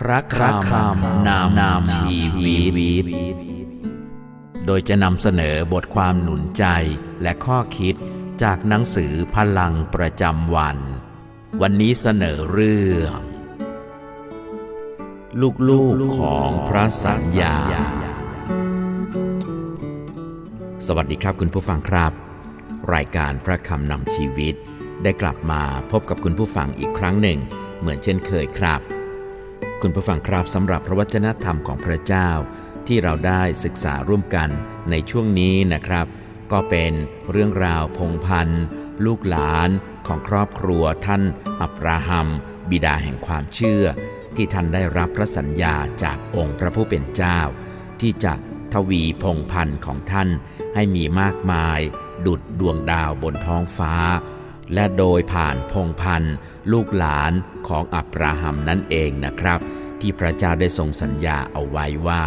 พระคำนำนำชีวิต โดยจะนำเสนอบทความหนุนใจและข้อคิดจากหนังสือพลังประจำวัน วันนี้เสนอเรื่อง ลูกๆของพระสัญญา สวัสดีครับคุณผู้ฟังครับ รายการพระคำนำชีวิต ได้กลับมาพบกับคุณผู้ฟังอีกครั้งหนึ่ง เหมือนเช่นเคยครับ คุณผู้ฟังครับสำหรับพระวจนะธรรมของพระเจ้า ที่เราได้ศึกษาร่วมกันในช่วงนี้นะครับ ก็เป็นเรื่องราวพงพันธ์ลูกหลานของครอบครัวท่านอับราฮัม บิดาแห่งความเชื่อ ที่ท่านได้รับพระสัญญาจากองค์พระผู้เป็นเจ้า ที่จะทวีพงพันธ์ของท่านให้มีมากมาย ดุดดวงดาวบนท้องฟ้า และโดยผ่านพงพันธ์ลูกหลานของอับราฮัมนั่นเองนะครับ ที่พระเจ้าได้ทรงสัญญาเอาไว้ว่า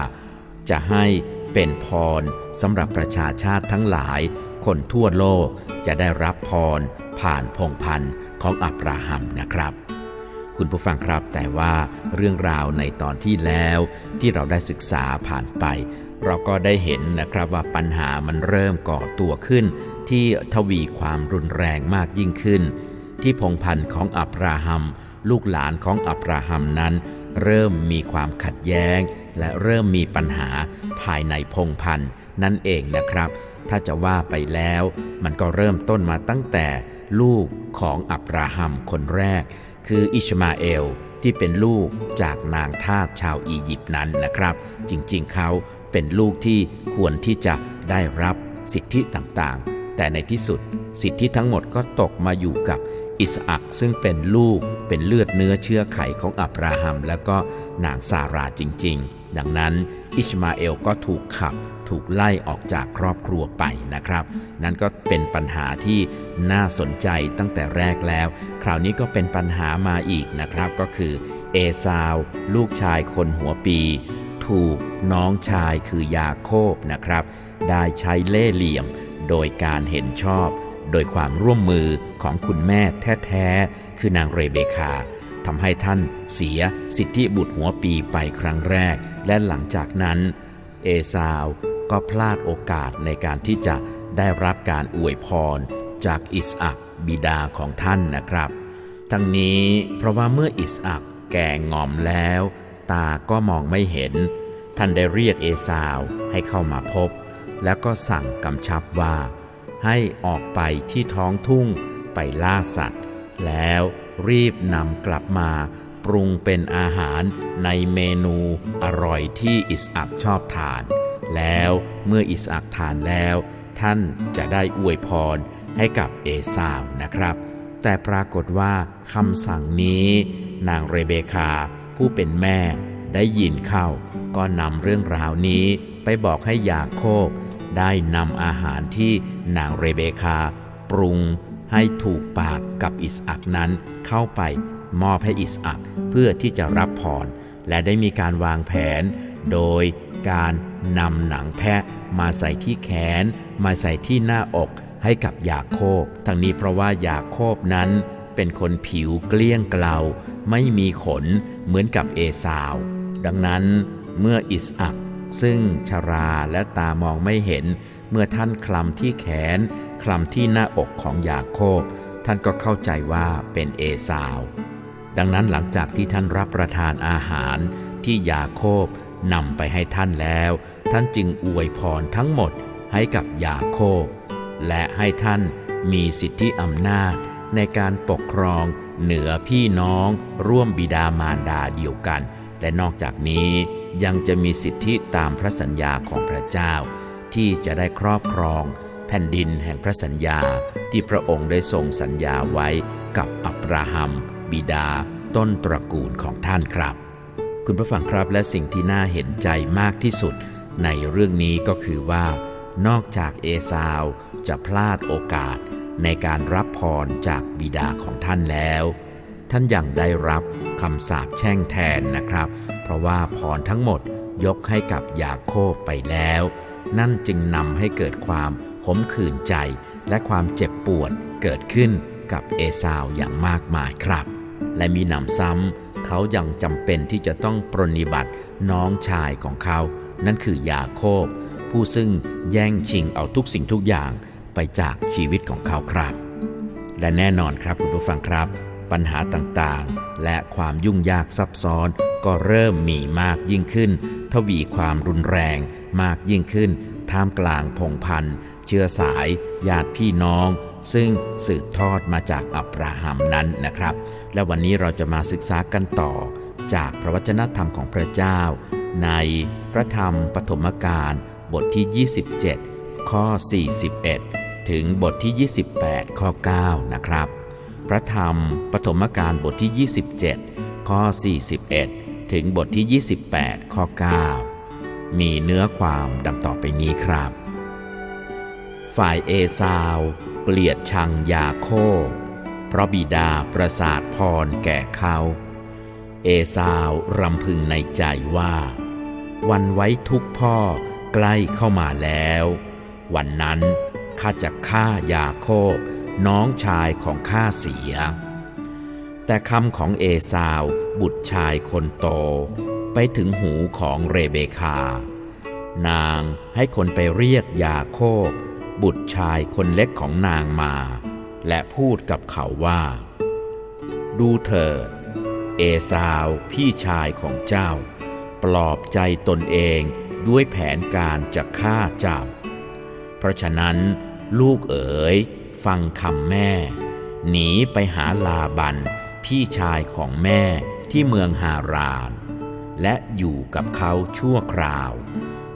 จะให้เป็นพรสำหรับประชาชาติทั้งหลาย คนทั่วโลกจะได้รับพรผ่านพงพันธ์ของอับราฮัมนะครับ คุณผู้ฟังครับแต่ว่าเรื่องราวในตอนที่แล้วที่เราได้ศึกษาผ่านไป เราก็ได้เห็นนะครับว่าปัญหามันเริ่มก่อตัวขึ้น ที่ทวีความรุนแรงมากยิ่งขึ้น ที่พงพันธ์ของอับราฮัม ลูกหลานของอับราฮัมนั้น เริ่มมีความขัดแย้ง และเริ่มมีปัญหาภายในพงพันธ์นั่นเองนะครับ ถ้าจะว่าไปแล้ว มันก็เริ่มต้นมาตั้งแต่ลูกของอับราฮัมคนแรก คืออิชมาเอลที่เป็นลูกจากนางทาสชาวอียิปต์นั้นนะครับ จริงๆเขา เป็นลูกที่ควรที่จะได้รับสิทธิต่างๆ แต่ในที่สุดสิทธิทั้งหมดก็ตกมาอยู่กับอิสอักซึ่งเป็นลูกเป็นเลือดเนื้อเชื้อไขของอับราฮัม แล้วก็นางซาราจริง ๆ ดังนั้นอิชมาเอลก็ถูกขับถูกไล่ออกจากครอบครัวไปนะครับ นั่นก็เป็นปัญหาที่น่าสนใจตั้งแต่แรกแล้ว คราวนี้ก็เป็นปัญหามาอีกนะครับก็คือเอซาว ลูกชายคนหัวปี ถูกน้องชายคือยาโคบนะครับ ได้ใช้เล่เหลี่ยมโดยการเห็นชอบ โดยความร่วมมือของคุณแม่แท้ๆ คือนางเรเบคาทำให้ท่านเสียสิทธิบุตรหัวปีไปครั้งแรก และหลังจากนั้น เอซาวก็พลาดโอกาสในการที่จะได้รับการอวยพรจากอิสอักบิดาของท่านนะครับ ทั้งนี้เพราะว่าเมื่ออิสอักแก่งอมแล้ว ตาก็มองไม่เห็น ท่านได้เรียกเอซาวให้เข้ามาพบ แล้วก็สั่งกำชับว่า ให้ออกไปที่ท้องทุ่งไปล่าสัตว์ แล้วรีบนำกลับมาปรุงเป็นอาหารในเมนูอร่อยที่อิสอักชอบทาน แล้วเมื่ออิสอักทานแล้ว ท่านจะได้อวยพรให้กับเอซาวนะครับ แต่ปรากฏว่าคำสั่งนี้ นางเรเบคา ผู้เป็นแม่ได้ยินเข้า ก็นำเรื่องราวนี้ไปบอกให้ยาโคบ ได้นำอาหารที่นางเรเบคา ปรุงให้ถูกปากกับอิสอักนั้นเข้าไปมอบให้อิสอักเพื่อที่จะรับพรและได้มีการวางแผน โดยการนำหนังแพะมาใส่ที่แขน มาใส่ที่หน้าอกให้กับยาโคบ ทั้งนี้เพราะว่ายาโคบนั้นเป็นคนผิวเกลี้ยงเกลา ไม่มีขนเหมือนกับเอซาว ดังนั้นเมื่ออิสอักซึ่งชราและตามองไม่เห็น เมื่อท่านคลำที่แขน คลำที่หน้าอกของยาโคบ ท่านก็เข้าใจว่าเป็นเอซาว ดังนั้นหลังจากที่ท่านรับประทานอาหารที่ยาโคบนำไปให้ท่านแล้ว ท่านจึงอวยพรทั้งหมดให้กับยาโคบ และให้ท่านมีสิทธิอำนาจในการปกครอง เหนือพี่น้องร่วมบิดามารดาเดียวกัน และนอกจากนี้ยังจะมีสิทธิตามพระสัญญาของพระเจ้า ที่จะได้ครอบครอง แผ่นดินแห่งพระสัญญาที่พระองค์ได้ทรงสัญญาไว้กับอับราฮัม บิดา ต้นตระกูลของท่านครับ คุณผู้ฟังครับและสิ่งที่น่าเห็นใจมากที่สุด ในเรื่องนี้ก็คือว่า นอกจากเอซาวจะพลาดโอกาส ในการรับพรจากบิดาของท่านแล้ว ท่านยังได้รับคำสาปแช่งแทนนะครับ เพราะว่าพรทั้งหมดยกให้กับยาโคบไปแล้ว นั่นจึงนำให้เกิดความขมขื่นใจและความเจ็บปวดเกิดขึ้นกับเอซาวอย่างมากมายครับ และมีหนำซ้ำเขายังจำเป็นที่จะต้องปรนนิบัติน้องชายของเขา นั่นคือยาโคบผู้ซึ่งแย่งชิงเอาทุกสิ่งทุกอย่าง ไปจากชีวิตของเขาครับ และแน่นอนครับคุณผู้ฟังครับ ปัญหาต่างๆ และความยุ่งยากซับซ้อน ก็เริ่มมีมากยิ่งขึ้น ทวีความรุนแรงมากยิ่งขึ้น ท่ามกลางพงพันธ์เชื้อสาย ญาติพี่น้อง ซึ่งสืบทอดมาจากอับราฮัมนั้นนะครับ และวันนี้เราจะมาศึกษากันต่อ จากพระวจนะธรรมของพระเจ้า ในพระธรรมปฐมกาลบทที่ 27 ข้อ 41 ถึงบทที่ 28 ข้อ 9 นะครับ พระธรรมปฐมกาลบทที่ 27 ข้อ 41 ถึงบทที่ 28 ข้อ 9 มีเนื้อความดังต่อไปนี้ครับ ฝ่ายเอซาวเกลียดชังยาโคบเพราะบิดาประสาทพรแก่เขา เอซาวรำพึงในใจว่า วันไว้ทุกพ่อใกล้เข้ามาแล้ว วันนั้น ข้าจะฆ่ายาโคบ น้องชายของข้าเสีย แต่คำของเอซาว บุตรชายคนโต ไปถึงหูของเรเบคา นางให้คนไปเรียกยาโคบ บุตรชายคนเล็กของนางมา และพูดกับเขาว่า ดูเถิด เอซาวพี่ชายของเจ้า ปลอบใจตนเองด้วยแผนการจะฆ่าเจ้า เพราะฉะนั้น ลูกเอ๋ย ฟังคำแม่ หนีไปหาลาบัน พี่ชายของแม่ที่เมืองฮาราน และอยู่กับเขาชั่วคราว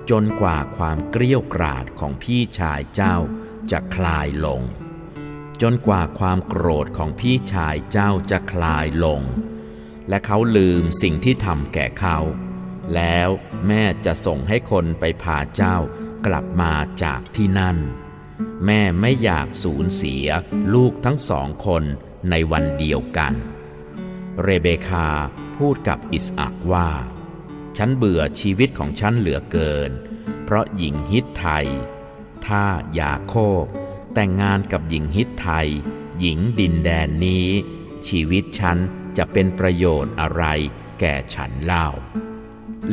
จนกว่าความเกลี้ยวกราดของพี่ชายเจ้าจะคลายลง จนกว่าความโกรธของพี่ชายเจ้าจะคลายลง และเขาลืมสิ่งที่ทำแก่เขา แล้วแม่จะส่งให้คนไปพาเจ้า กลับมาจากที่นั่น แม่ไม่อยากสูญเสียลูกทั้งสองคนในวันเดียวกัน เรเบคาพูดกับอิสอักว่า ฉันเบื่อชีวิตของฉันเหลือเกิน เพราะหญิงฮิตไทย ถ้ายาโคบ แต่งงานกับหญิงฮิตไทย หญิงดินแดนนี้ ชีวิตฉันจะเป็นประโยชน์อะไรแก่ฉันเล่า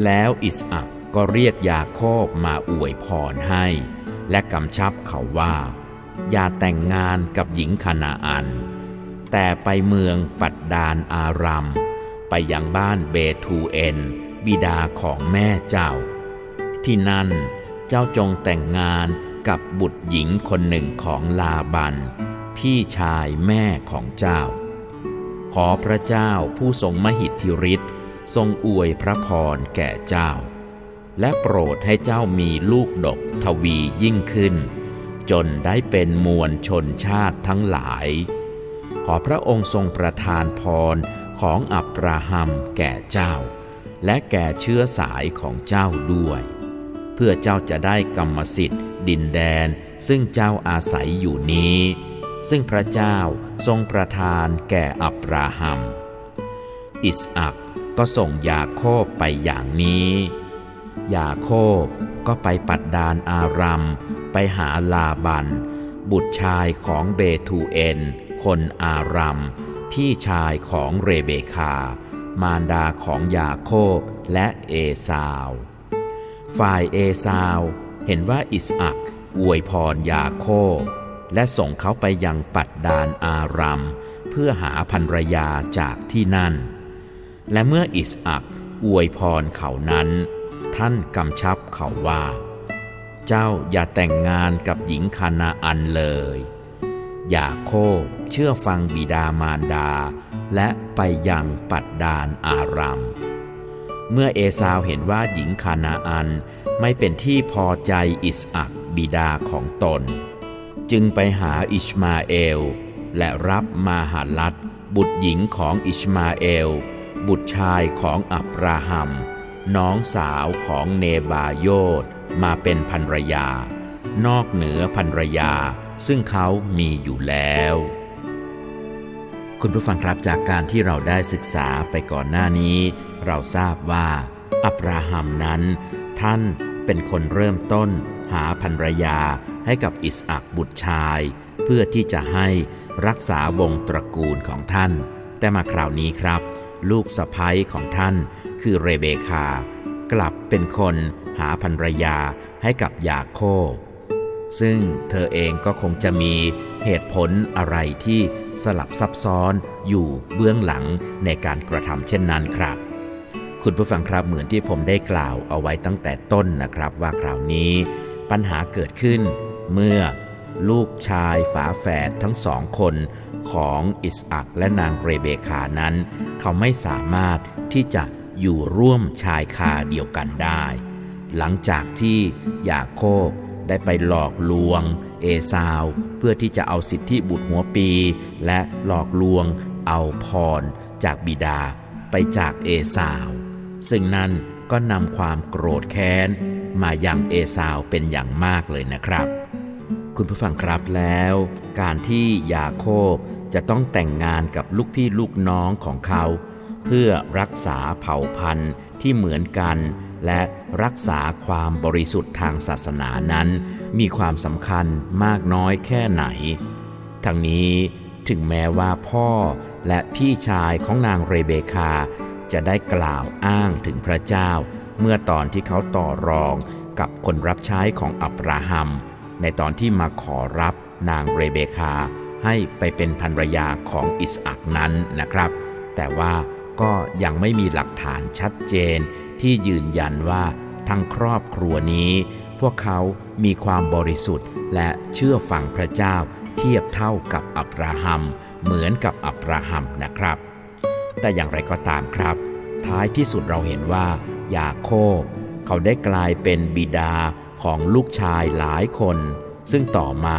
แล้วอิสอัก ก็เรียกยาโคบมาอวยพรให้ และกำชับเขาว่า อย่าแต่งงานกับหญิงคณาอัน แต่ไปเมืองปัดดานอารัม ไปยังบ้านเบทูเอนบิดาของแม่เจ้า ที่นั่นเจ้าจงแต่งงานกับบุตรหญิงคนหนึ่งของลาบัน พี่ชายแม่ของเจ้า ขอพระเจ้าผู้ทรงมหิทธิฤทธิ์ทรงอวยพระพรแก่เจ้า และโปรดให้เจ้ามีลูกดกทวียิ่งขึ้น จนได้เป็นมวลชนชาติทั้งหลาย ขอพระองค์ทรงประทานพรของอับราฮัมแก่เจ้า และแก่เชื้อสายของเจ้าด้วย เพื่อเจ้าจะได้กรรมสิทธิ์ ดินแดน ซึ่งเจ้าอาศัยอยู่นี้ ซึ่งพระเจ้าทรงประทานแก่อับราฮัม อิสอักก็ส่งยาโคบไปอย่างนี้ ยาโคบก็ไปปัดดานอารัมไปหาลาบัน บุตรชายของเบทูเอนคนอารัมพี่ชายของเรเบคา มารดาของยาโคบและเอซาว ฝ่ายเอซาวเห็นว่าอิสอักอวยพรยาโคบและส่งเขาไปยังปัดดานอารัมเพื่อหาภรรยาจากที่นั่น และเมื่ออิสอักอวยพรเขานั้น ท่านกำชับเขาว่า เจ้าอย่าแต่งงานกับหญิงคานาอันเลย อย่าโคบเชื่อฟังบิดามารดา และไปยังปัดดานอารัมเมื่อเอซาวเห็นว่าหญิงคานาอันไม่เป็นที่พอใจอิสอักบิดาของตน จึงไปหาอิชมาเอล และรับมาหาลัดบุตรหญิงของอิชมาเอล บุตรชายของอับราฮัม น้องสาวของเนบาโยดมาเป็นภรรยา นอกเหนือภรรยาซึ่งเขามีอยู่แล้ว คุณผู้ฟังครับจากการที่เราได้ศึกษาไปก่อนหน้านี้ เราทราบว่าอับราฮัมนั้น ท่านเป็นคนเริ่มต้นหาภรรยาให้กับอิสอักบุตรชาย เพื่อที่จะให้รักษาวงตระกูลของท่าน แต่มาคราวนี้ครับ ลูกสะพ้ยของท่าน คือเรเบคา กลับเป็นคนหาภรรยาให้กับยาโคบซึ่งเธอเองก็คงจะมีเหตุผลอะไรที่สลับซับซ้อนอยู่เบื้องหลังในการกระทำเช่นนั้นครับ คุณผู้ฟังครับเหมือนที่ผมได้กล่าวเอาไว้ตั้งแต่ต้นนะครับ ว่าคราวนี้ ปัญหาเกิดขึ้น เมื่อลูกชายฝาแฝดทั้งสองคนของอิสอักและนางเรเบคานั้น เขาไม่สามารถที่จะ อยู่ร่วมชายคาเดียวกันได้ หลังจากที่ยาโคบได้ไปหลอกลวง เอซาว เพื่อที่จะเอาสิทธิบุตรหัวปี และหลอกลวงเอาพรจากบิดาไปจากเอซาว ซึ่งนั่นก็นำความโกรธแค้น มายังเอซาวเป็นอย่างมากเลยนะครับ คุณผู้ฟังครับแล้ว การที่ยาโคบจะต้องแต่งงานกับลูกพี่ลูกน้องของเขา เพื่อรักษาเผ่าพันธุ์ที่เหมือนกัน และรักษาความบริสุทธิ์ทางศาสนานั้น มีความสำคัญมากน้อยแค่ไหน ทั้งนี้ถึงแม้ว่าพ่อและพี่ชายของนางเรเบคา จะได้กล่าวอ้างถึงพระเจ้า เมื่อตอนที่เขาต่อรองกับคนรับใช้ของอับราฮัม ในตอนที่มาขอรับนางเรเบคาให้ไปเป็นภรรยาของอิสอักนั้นนะครับ แต่ว่า ก็ยังไม่มีหลักฐานชัดเจน ที่ยืนยันว่าทั้งครอบครัวนี้ พวกเขามีความบริสุทธิ์ และเชื่อฟังพระเจ้า เทียบเท่ากับอับราฮัม เหมือนกับอับราฮัมนะครับ แต่อย่างไรก็ตามครับ ท้ายที่สุดเราเห็นว่ายาโคบเขาได้กลายเป็นบิดาของลูกชายหลายคน ซึ่งต่อมา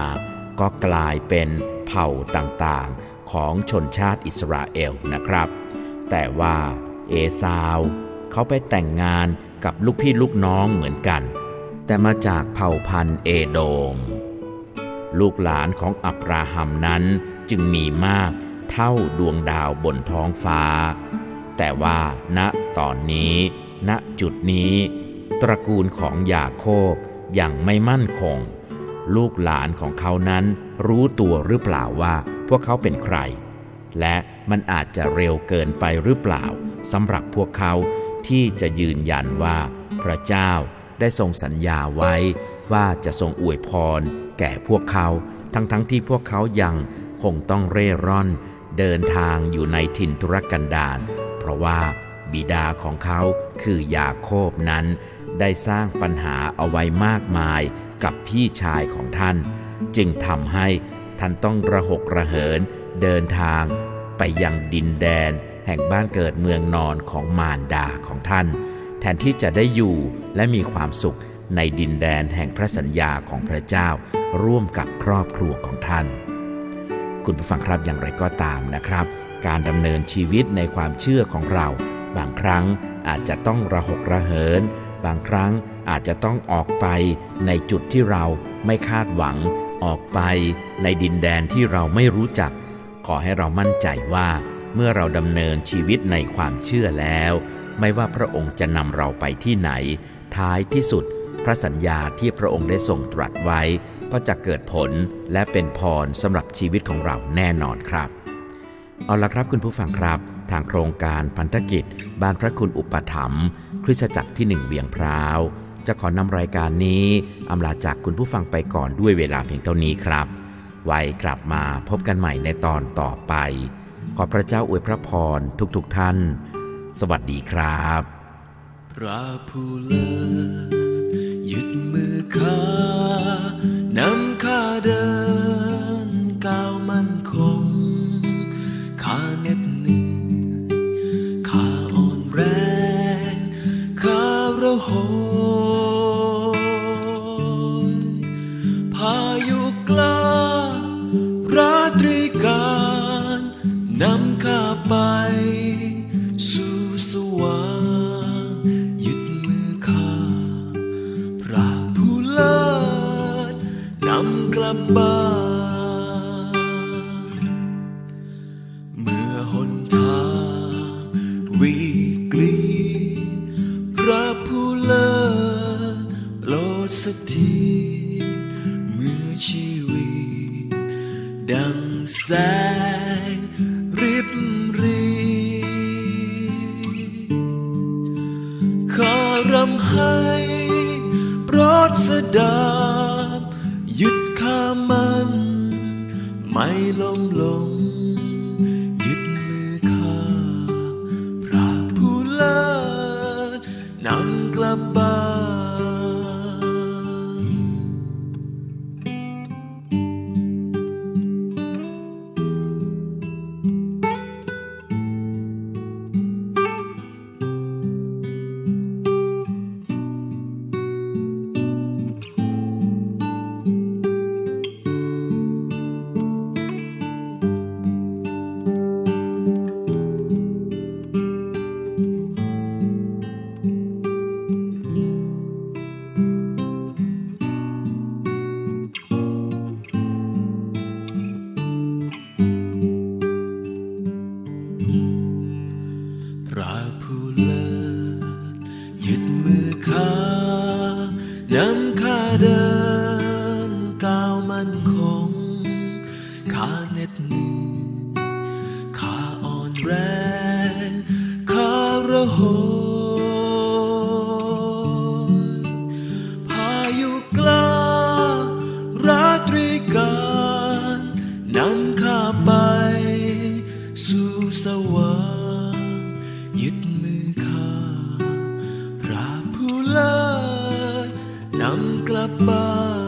ก็กลายเป็นเผ่าต่างๆ ของชนชาติอิสราเอลนะครับ แต่ว่าเอซาวเขาไปแต่งงานกับลูกพี่ลูกน้องเหมือนกัน แต่มาจากเผ่าพันธุ์เอโดม ลูกหลานของอับราฮัมนั้นจึงมีมากเท่าดวงดาวบนท้องฟ้า แต่ว่าณตอนนี้ ณจุดนี้ ตระกูลของยาโคบยังไม่มั่นคง ลูกหลานของเขานั้นรู้ตัวหรือเปล่าว่าพวกเขาเป็นใคร และ มันอาจจะเร็วเกินไปหรือเปล่าสำหรับพวกเขาที่จะยืนยันว่า พระเจ้าได้ทรงสัญญาไว้ว่าจะทรงอวยพร แก่พวกเขาทั้งๆทที่พวกเขายังคงต้องเร่ร่อน เดินทางอยู่ในถิ่นทุรกันดารเพราะว่าบิดาของเขาคือยาโคบนั้น ได้สร้างปัญหาเอาไว้มากมายกับพี่ชายของท่าน จึงทำให้ท่านต้องระหกระเหิน เดินทาง ไปยังดินแดน แห่งบ้านเกิดเมืองนอนของมารดาของท่าน แทนที่จะได้อยู่และมีความสุขในดินแดนแห่งพระสัญญาของพระเจ้า ร่วมกับครอบครัวของท่าน คุณผู้ฟังครับอย่างไรก็ตามนะครับ การดำเนินชีวิตในความเชื่อของเรา บางครั้งอาจจะต้องระหกระเหิน บางครั้งอาจจะต้องออกไปในจุดที่เราไม่คาดหวังออกไปในดินแดนที่เราไม่รู้จัก ขอให้เรามั่นใจว่าเมื่อเราดำเนินชีวิตในความเชื่อแล้ว ไม่ว่าพระองค์จะนำเราไปที่ไหน ท้ายที่สุด พระสัญญาที่พระองค์ได้ทรงตรัสไว้ ก็จะเกิดผลและเป็นพรสำหรับชีวิตของเราแน่นอนครับ เอาละครับคุณผู้ฟังครับ ทางโครงการพันธกิจ บ้านพระคุณอุปถัมภ์คริสตจักรที่หนึ่งเวียงพร้าว จะขอนำรายการนี้อำลาจากคุณผู้ฟังไปก่อนด้วยเวลาเพียงเท่านี้ครับ ไว้กลับมาพบกันใหม่ในตอนต่อไป ขอพระเจ้าอวยพระพรทุกๆทท่าน สวัสดีครับพระผู้เลิศยึดมือข้านำข้าเดินก้าวมั่นคงข้าเหน็ดเหนื่อยข้าอ่อนแรงข้าระหย sad. ผู้เลิศยึดมือข้านำข้าเดินก้าวมันคงข้าเหน็ดเหนื่อยข้าอ่อนแรงข้าระห่ นำกลับบ้าน